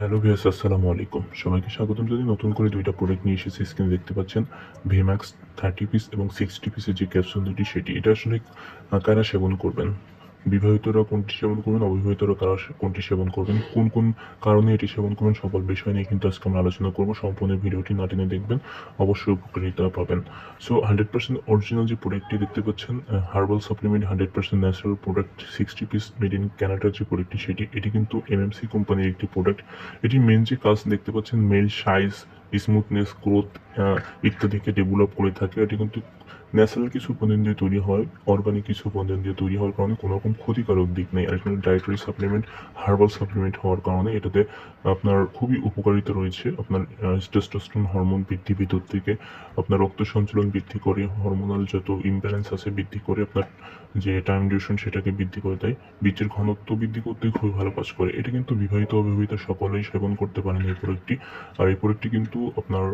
Hello VS আসসালামু আলাইকুম সবাইকে স্বাগতম যদি নতুন করে দুইটা প্রোডাক্ট নিয়ে এসেছি। স্ক্রিনে দেখতে পাচ্ছেন ভিম্যাক্স থার্টি পিস এবং সিক্সটি পিসের যে ক্যাপসুল দুটি, সেটি। এটা আসলে কারা সেবন করবেন? বিবাহিতরা কোনটি সেবন করবেন অবিবাহিতরা কারা কোনটি সেবন করবেন, কোন কোন কারণে এটি সেবন করবেন সকল বিষয় নিয়ে কিন্তু আজকে আমরা আলোচনা করব। সম্পূর্ণ ভিডিওটি না টেনে দেখবেন, অবশ্যই উপকারিতা পাবেন। সো হান্ড্রেড পার্সেন্ট অরিজিনাল যে প্রোডাক্টটি দেখতে পাচ্ছেন herbal supplement hundred percent natural product sixty piece made in ক্যানাডার যে প্রোডাক্টটি সেটি, এটি কিন্তু এমএমসি কোম্পানির একটি প্রোডাক্ট এটি মেন যে কাজ দেখতে পাচ্ছেন মেল সাইজ স্মুথনেস গ্রোথ ইত্যাদিকে ডেভেলপ করে থাকে। এটি কিন্তু ন্যাচারাল কিছু উপাদান দিয়ে তৈরি হয় অর্গানিক কিছু উপাদান দিয়ে তৈরি হওয়ার কারণে কোনো রকম ক্ষতিকারক দিক নেই। আর এখানে ডায়েটারি সাপ্লিমেন্ট হার্বাল সাপ্লিমেন্ট হওয়ার কারণে এটাতে আপনার খুবই উপকারিতা রয়েছে। আপনার টেস্টোস্টেরন হরমোন বৃদ্ধি ভিতর থেকে, আপনার রক্ত সঞ্চালন বৃদ্ধি করে হরমোনাল যত ইমব্যালেন্স আছে বৃদ্ধি করে, আপনার যে টাইম ডিউরেশন সেটাকে বৃদ্ধি করে দেয়। বীজের ঘনত্ব বৃদ্ধি করতে খুবই ভালো কাজ করে। এটা কিন্তু বিবাহিত অবিবাহিত সকলেই সেবন করতে পারেন এই প্রোডাক্টটি। আর এই প্রোডাক্টটি কিন্তু আপনার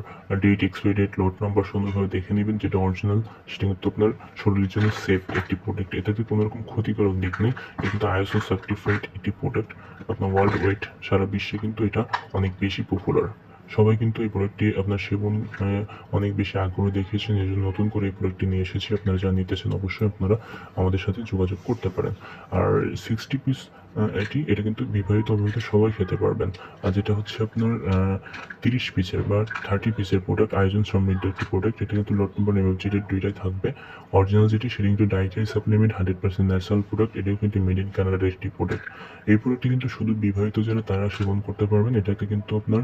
date expiry date lot number সুন্দরভাবে দেখে নেবেন, যেটা অরিজিনাল সেটা কিন্তু আপনার শরীরের জন্য সেফ একটি প্রোডাক্ট এটাতে কোনো রকম ক্ষতিকারক দিক নেই, এটা কিন্তু আইএসও সার্টিফাইড একটি প্রোডাক্ট আপনার ওয়ার্ল্ড ওয়াইড সারা বিশ্বে কিন্তু এটা অনেক বেশি পপুলার সবাই কিন্তু এই প্রোডাক্টটি আপনার সেবন অনেক বেশি আগ্রহ দেখিয়েছেন, এই জন্য নতুন করে এই প্রোডাক্টটি নিয়ে এসেছি। আপনারা যা নিতে চান অবশ্যই আপনারা আমাদের সাথে যোগাযোগ করতে পারেন। আর সিক্সটি পিস এটি এটা কিন্তু বিবাহিত অবিবাহিত সবাই খেতে পারবেন। আর যেটা হচ্ছে আপনার তিরিশ পিসের বা থার্টি পিসের প্রোডাক্ট আয়োজন সমৃদ্ধ একটি প্রোডাক্ট এটা কিন্তু লট নম্বর এমএফজিটের দুইটাই থাকবে। অরিজিনাল যেটি, সেটি কিন্তু dietary supplement hundred percent natural product এটাও কিন্তু মেড ইন কানাডার একটি প্রোডাক্ট এই প্রোডাক্টটি কিন্তু শুধু বিবাহিত যারা, তারা সেবন করতে পারবেন। এটাতে কিন্তু আপনার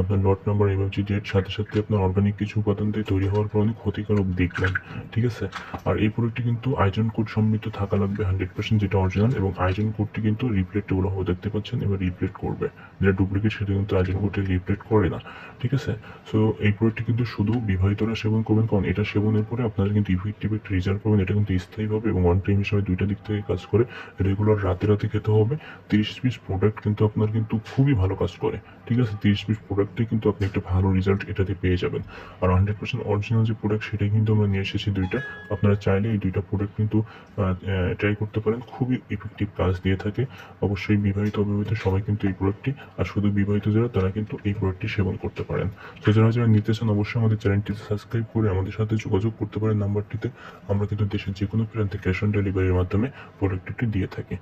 আপনার লট নম্বর এমএফজি ডেট সাথে সাথে আপনার অর্গানিক কিছু উপাদান দিয়ে তৈরি হওয়ার পর অনেক ক্ষতিকারক দিক নেই ঠিক আছে? আর এই প্রোডাক্টটি কিন্তু আয়োজন কোড সমৃদ্ধ থাকা লাগবে হান্ড্রেড পার্সেন্ট যেটা অরিজিনাল এবং আয়োজন কোডটি কিন্তু রিপ্লেটেবল হবে দেখতে পাচ্ছেন, এবার রিপ্লেট করবে। যেটা ডুপ্লিকেট সেটা কিন্তু আয়োজন কোডটি রিপ্লেট করে না, ঠিক আছে? সো এই প্রোডাক্টটি কিন্তু শুধু বিবাহিতরা সেবন করবেন, কারণ এটা সেবনের পরে আপনারা কিন্তু ইফেক্টিভ একটা রেজাল্ট পাবেন, এটা কিন্তু স্থায়ীভাবে এবং ওয়ান টাইম হিসাবে দুইটা দিক থেকে কাজ করে রেগুলার রাতে রাতে খেতে হবে। তিরিশ পিস প্রোডাক্ট কিন্তু আপনার কিন্তু খুবই ভালো কাজ করে, ঠিক আছে? তিরিশ পিস প্রোডাক্টে কিন্তু আপনি একটা ভালো রেজাল্ট এটাতে পেয়ে যাবেন। আর হান্ড্রেড পার্সেন্ট অরিজিনাল যে প্রোডাক্ট সেটাই কিন্তু আমরা নিয়ে এসেছি দুইটা, আপনারা চাইলে এই দুইটা প্রোডাক্ট কিন্তু ট্রাই করতে পারেন। খুবই ইফেক্টিভ কাজ দিয়ে থাকে। অবশ্যই বিবাহিত অবিবাহিত সবাই কিন্তু এই প্রোডাক্টটি আর শুধু বিবাহিত যারা, তারা কিন্তু এই প্রোডাক্টটি সেবন করতে পারেন। তো যারা যারা নিতে চান, অবশ্যই আমাদের চ্যানেলটিতে সাবস্ক্রাইব করে আমাদের সাথে যোগাযোগ করতে পারেন। নাম্বারটিতে আমরা কিন্তু দেশের যে কোনো প্রান্তে ক্যাশ অন ডেলিভারির মাধ্যমে প্রোডাক্টটি দিয়ে থাকি।